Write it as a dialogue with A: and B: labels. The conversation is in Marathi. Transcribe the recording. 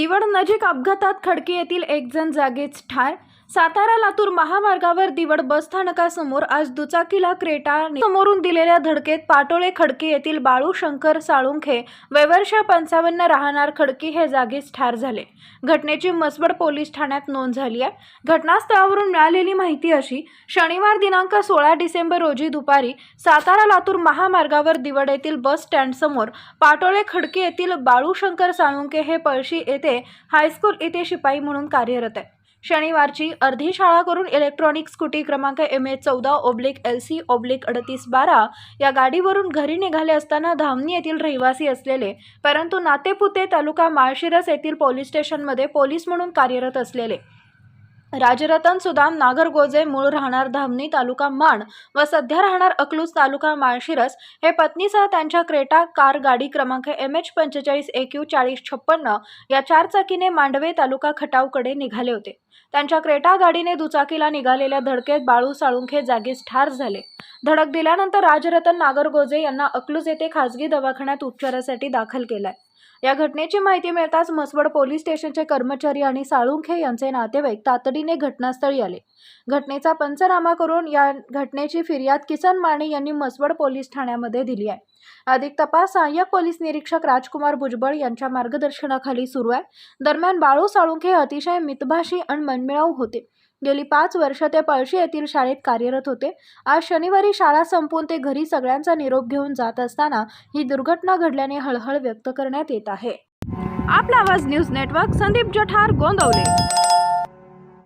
A: दिवड नजीक अपघातात खडकी येथील एक जण जागीच ठार सातारा लातूर महामार्गावर दिवड बस स्थानकासमोर आज दुचाकीला क्रेटा समोरून दिलेल्या धडकेत पाटोळे खडकी येथील बाळू शंकर साळुंखे वैवर्षा पंचावन्न राहणार खडकी हे जागीच ठार झाले. घटनेची मसबड पोलीस ठाण्यात नोंद झाली आहे. घटनास्थळावरून मिळालेली माहिती अशी शनिवार दिनांक सोळा डिसेंबर रोजी दुपारी सातारा लातूर महामार्गावर दिवड येथील बस स्टँडसमोर पाटोळे खडकी येथील बाळूशंकर साळुंखे हे पळशी येथे हायस्कूल येथे शिपाई म्हणून कार्यरत आहे. शनिवारची अर्धी शाळा करून इलेक्ट्रॉनिक स्कूटी क्रमांक एम ए चौदा ओब्लिक एल सी ओब्लिक अडतीस बारा या गाडीवरून घरी निघाले असताना धामणी येथील रहिवासी असलेले परंतु नातेपुते तालुका माळशिरस येथील पोलीस स्टेशनमध्ये पोलीस म्हणून कार्यरत असलेले. राजरतन सुदाम नागरगोजे मूळ राहणार धामणी तालुका माण व सध्या राहणार अकलूज तालुका माळशिरस हे पत्नीसह त्यांच्या क्रेटा कार गाडी क्रमांक एम एच पंचेचाळीस ए क्यू चाळीस छप्पन्न या चारचाकीने मांडवे तालुका खटावकडे निघाले होते. त्यांच्या क्रेटा गाडीने दुचाकीला निघालेल्या धडकेत बाळू साळुंखे जागीच ठार झाले. धडक दिल्यानंतर राजरतन नागरगोजे यांना अकलूज येथे खासगी दवाखान्यात उपचारासाठी दाखल केलाय. या घटनेची माहिती मिळताच मसवड पोलीस स्टेशनचे कर्मचारी आणि साळुंखे यांचे नातेवाईक तातडीने घटनास्थळी आले. घटनेचा पंचनामा करून या घटनेची फिर्याद किसन माने यांनी मसवड पोलीस ठाण्यामध्ये दिली आहे. अधिक तपास सहाय्यक पोलीस निरीक्षक राजकुमार भुजबळ यांच्या मार्गदर्शनाखाली सुरू आहे. दरम्यान बाळू साळुंखे हे अतिशय मितभाषी आणि मनमिळाऊ होते. गेली पाच वर्ष ते पळशी येथील शाळेत कार्यरत होते. आज शनिवारी शाळा संपवून ते घरी सगळ्यांचा निरोप घेऊन जात असताना ही दुर्घटना घडल्याने हळहळ व्यक्त करण्यात येत आहे. आपला आवाज न्यूज नेटवर्क संदीप जठार गोंदवले.